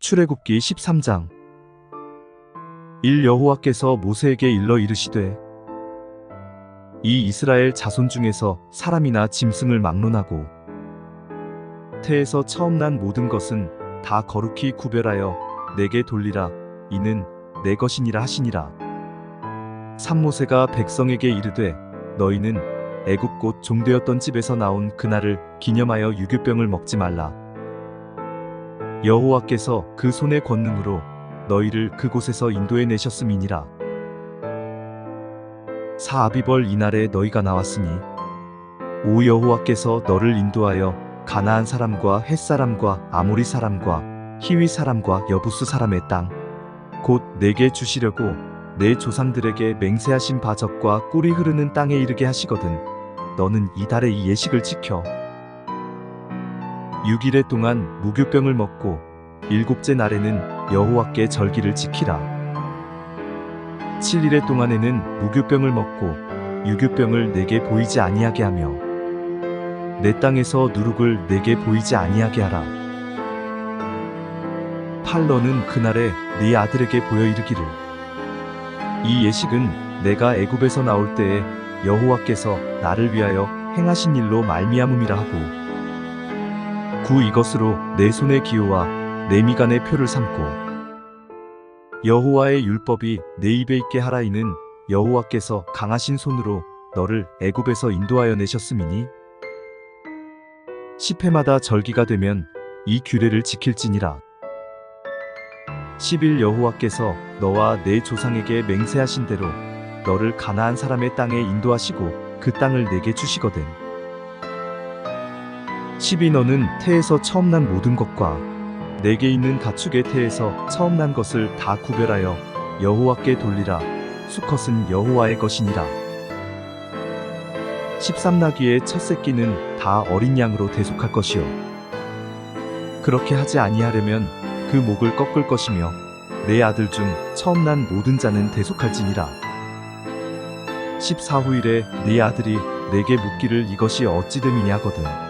출애굽기 13장. 1 여호와께서 모세에게 일러 이르시되 이 이스라엘 자손 중에서 사람이나 짐승을 막론하고 태에서 처음 난 모든 것은 다 거룩히 구별하여 내게 돌리라. 이는 내 것이니라 하시니라. 삼모세가 백성에게 이르되 너희는 애굽 곧 종되었던 집에서 나온 그날을 기념하여 유교병을 먹지 말라 여호와께서 그 손의 권능으로 너희를 그곳에서 인도해 내셨음이니라. 사아비벌 이날에 너희가 나왔으니 오 여호와께서 너를 인도하여 가나안 사람과 헷 사람과 아모리 사람과 히위 사람과 여부스 사람의 땅 곧 내게 주시려고 내 조상들에게 맹세하신 바적과 꿀이 흐르는 땅에 이르게 하시거든 너는 이달의 이 예식을 지켜 6일에 동안 무교병을 먹고 일곱째 날에는 여호와께 절기를 지키라. 7일에 동안에는 무교병을 먹고 유교병을 내게 보이지 아니하게 하며 내 땅에서 누룩을 내게 보이지 아니하게 하라. 팔러는 그날에 네 아들에게 보여 이르기를 이 예식은 내가 애굽에서 나올 때에 여호와께서 나를 위하여 행하신 일로 말미암음이라 하고 구 이것으로 내 손의 기호와 내 미간의 표를 삼고 여호와의 율법이 내 입에 있게 하라 이는 여호와께서 강하신 손으로 너를 애굽에서 인도하여 내셨음이니 10회마다 절기가 되면 이 규례를 지킬지니라. 10일 여호와께서 너와 내 조상에게 맹세하신 대로 너를 가나안 사람의 땅에 인도하시고 그 땅을 내게 주시거든 10이 너는 태에서 처음 난 모든 것과 내게 있는 가축의 태에서 처음 난 것을 다 구별하여 여호와께 돌리라. 수컷은 여호와의 것이니라. 13나기의 첫 새끼는 다 어린 양으로 대속할 것이요. 그렇게 하지 아니하려면 그 목을 꺾을 것이며 내 아들 중 처음 난 모든 자는 대속할지니라. 14후일에 네 아들이 내게 묻기를 이것이 어찌 됨이냐 하거든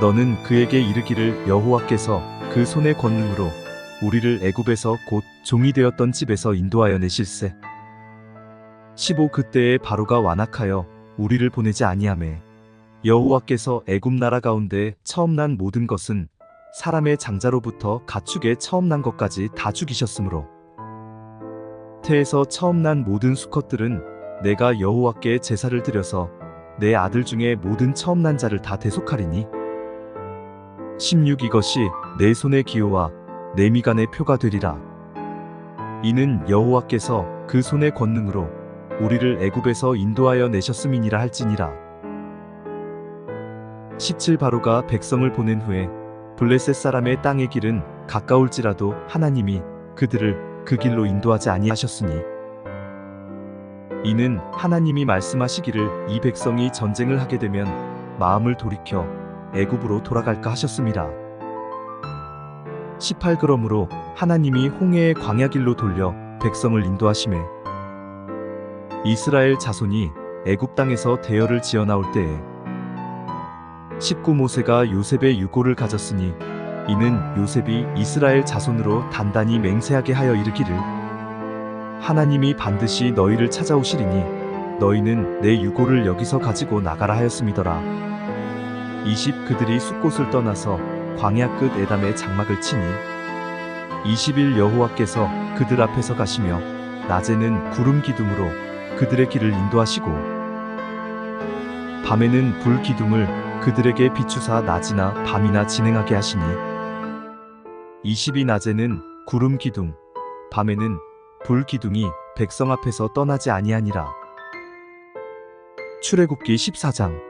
너는 그에게 이르기를 여호와께서 그 손의 권능으로 우리를 애굽에서 곧 종이 되었던 집에서 인도하여 내실세. 15 그때에 바로가 완악하여 우리를 보내지 아니하매 여호와께서 애굽 나라 가운데 처음 난 모든 것은 사람의 장자로부터 가축의 처음 난 것까지 다 죽이셨으므로 태에서 처음 난 모든 수컷들은 내가 여호와께 제사를 드려서 내 아들 중에 모든 처음 난 자를 다 대속하리니 16 이것이 내 손의 기호와 내 미간의 표가 되리라. 이는 여호와께서 그 손의 권능으로 우리를 애굽에서 인도하여 내셨음이니라 할지니라. 17 바로가 백성을 보낸 후에 블레셋 사람의 땅의 길은 가까울지라도 하나님이 그들을 그 길로 인도하지 아니하셨으니 이는 하나님이 말씀하시기를 이 백성이 전쟁을 하게 되면 마음을 돌이켜 애굽으로 돌아갈까 하셨습니다. 18 그러므로 하나님이 홍해의 광야 길로 돌려 백성을 인도하심에 이스라엘 자손이 애굽 땅에서 대열을 지어 나올 때에 19 모세가 요셉의 유고를 가졌으니 이는 요셉이 이스라엘 자손으로 단단히 맹세하게 하여 이르기를 하나님이 반드시 너희를 찾아오시리니 너희는 내 유고를 여기서 가지고 나가라 하였음이더라. 20 그들이 숲곳을 떠나서 광야 끝 에담에 장막을 치니 20일 여호와께서 그들 앞에서 가시며 낮에는 구름 기둥으로 그들의 길을 인도하시고 밤에는 불 기둥을 그들에게 비추사 낮이나 밤이나 진행하게 하시니 20이 낮에는 구름 기둥 밤에는 불 기둥이 백성 앞에서 떠나지 아니하니라. 출애굽기 14장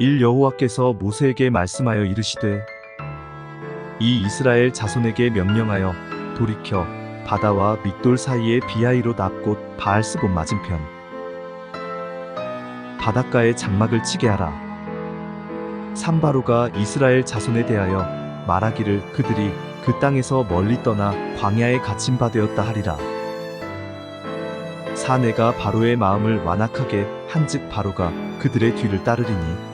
1 여호와께서 모세에게 말씀하여 이르시되 이 이스라엘 자손에게 명령하여 돌이켜 바다와 믹돌 사이의 비하이로 납곳 바알스본 맞은편 바닷가에 장막을 치게 하라. 산바로가 이스라엘 자손에 대하여 말하기를 그들이 그 땅에서 멀리 떠나 광야에 갇힌 바 되었다 하리라. 사내가 바로의 마음을 완악하게 한즉 바로가 그들의 뒤를 따르리니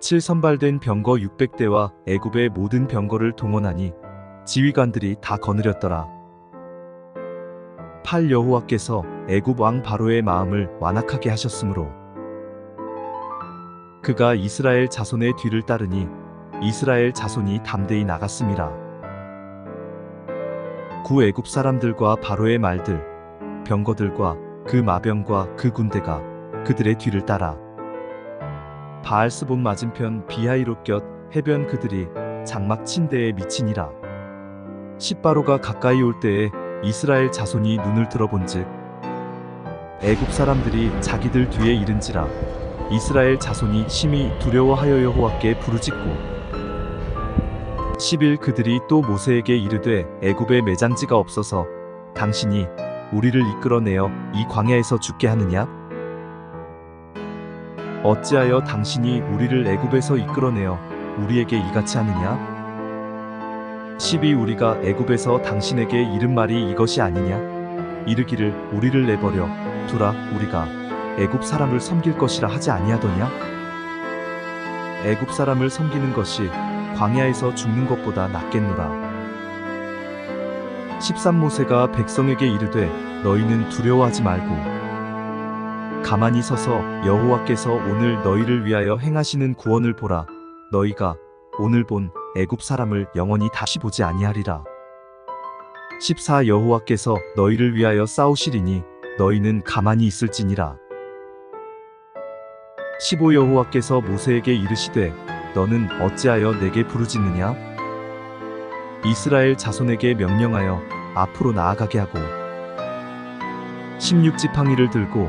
7선발된 병거 600대와 애굽의 모든 병거를 동원하니 지휘관들이 다 거느렸더라. 8 여호와께서 애굽 왕 바로의 마음을 완악하게 하셨으므로 그가 이스라엘 자손의 뒤를 따르니 이스라엘 자손이 담대히 나갔습니다. 구 애굽 사람들과 바로의 말들 병거들과 그 마병과 그 군대가 그들의 뒤를 따라 바알스본 맞은편 비하이로 곁 해변 그들이 장막 침대에 미치니라. 십바로가 가까이 올 때에 이스라엘 자손이 눈을 들어본즉 애굽 사람들이 자기들 뒤에 이른지라 이스라엘 자손이 심히 두려워하여 여호와께 부르짖고 10일 그들이 또 모세에게 이르되 애굽에 매장지가 없어서 당신이 우리를 이끌어내어 이 광야에서 죽게 하느냐? 어찌하여 당신이 우리를 애굽에서 이끌어내어 우리에게 이같이 하느냐? 12 우리가 애굽에서 당신에게 이른 말이 이것이 아니냐? 이르기를 우리를 내버려 두라 우리가 애굽 사람을 섬길 것이라 하지 아니하더냐? 애굽 사람을 섬기는 것이 광야에서 죽는 것보다 낫겠노라. 13모세가 백성에게 이르되 너희는 두려워하지 말고 가만히 서서 여호와께서 오늘 너희를 위하여 행하시는 구원을 보라. 너희가 오늘 본 애굽 사람을 영원히 다시 보지 아니하리라. 14 여호와께서 너희를 위하여 싸우시리니 너희는 가만히 있을지니라. 15 여호와께서 모세에게 이르시되 너는 어찌하여 내게 부르짖느냐? 이스라엘 자손에게 명령하여 앞으로 나아가게 하고 16 지팡이를 들고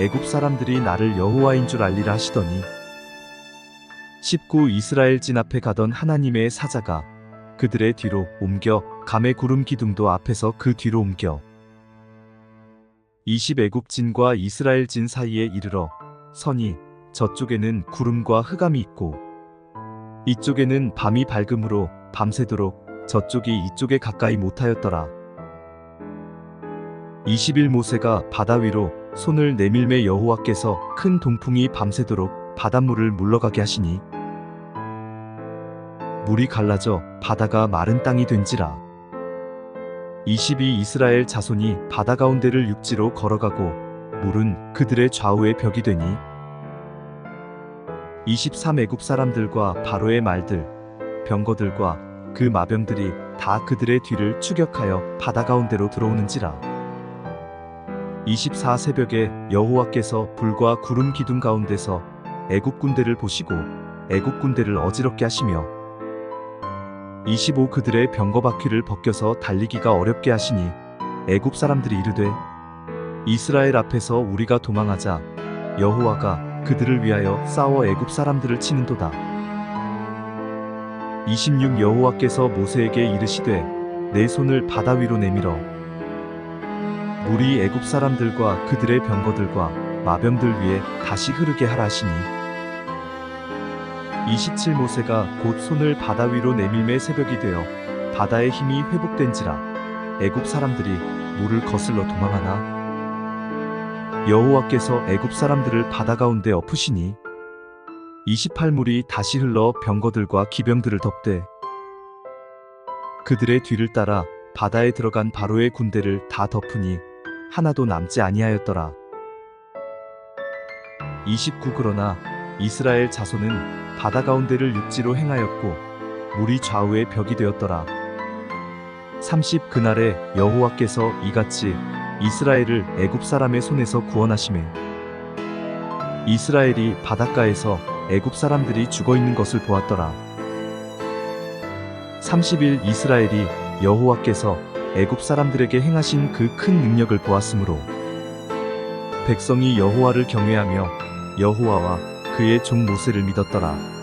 애굽 사람들이 나를 여호와인 줄 알리라 하시더니 19 이스라엘 진 앞에 가던 하나님의 사자가 그들의 뒤로 옮겨 감의 구름 기둥도 앞에서 그 뒤로 옮겨 20 애굽 진과 이스라엘 진 사이에 이르러 선이 저쪽에는 구름과 흑암이 있고 이쪽에는 밤이 밝음으로 밤새도록 저쪽이 이쪽에 가까이 못하였더라. 20일 모세가 바다 위로 손을 내밀매 여호와께서 큰 동풍이 밤새도록 바닷물을 물러가게 하시니 물이 갈라져 바다가 마른 땅이 된지라. 22 이스라엘 자손이 바다 가운데를 육지로 걸어가고 물은 그들의 좌우의 벽이 되니 23 애굽 사람들과 바로의 말들 병거들과 그 마병들이 다 그들의 뒤를 추격하여 바다 가운데로 들어오는지라 24 새벽에 여호와께서 불과 구름 기둥 가운데서 애굽 군대를 보시고 애굽 군대를 어지럽게 하시며 25 그들의 병거 바퀴를 벗겨서 달리기가 어렵게 하시니 애굽 사람들이 이르되 이스라엘 앞에서 우리가 도망하자. 여호와가 그들을 위하여 싸워 애굽 사람들을 치는도다. 26 여호와께서 모세에게 이르시되 내 손을 바다 위로 내밀어 물이 애굽 사람들과 그들의 병거들과 마병들 위에 다시 흐르게 하라 하시니. 27 모세가 곧 손을 바다 위로 내밀매 새벽이 되어 바다의 힘이 회복된지라 애굽 사람들이 물을 거슬러 도망하나. 여호와께서 애굽 사람들을 바다 가운데 엎으시니 28물이 다시 흘러 병거들과 기병들을 덮되 그들의 뒤를 따라 바다에 들어간 바로의 군대를 다 덮으니 하나도 남지 아니하였더라. 29 그러나 이스라엘 자손은 바다 가운데를 육지로 행하였고 물이 좌우의 벽이 되었더라. 30 그날에 여호와께서 이같이 이스라엘을 애굽 사람의 손에서 구원하시매 이스라엘이 바닷가에서 애굽 사람들이 죽어 있는 것을 보았더라. 30일 이스라엘이 여호와께서 애굽 사람들에게 행하신 그 큰 능력을 보았으므로 백성이 여호와를 경외하며 여호와와 그의 종 모세를 믿었더라.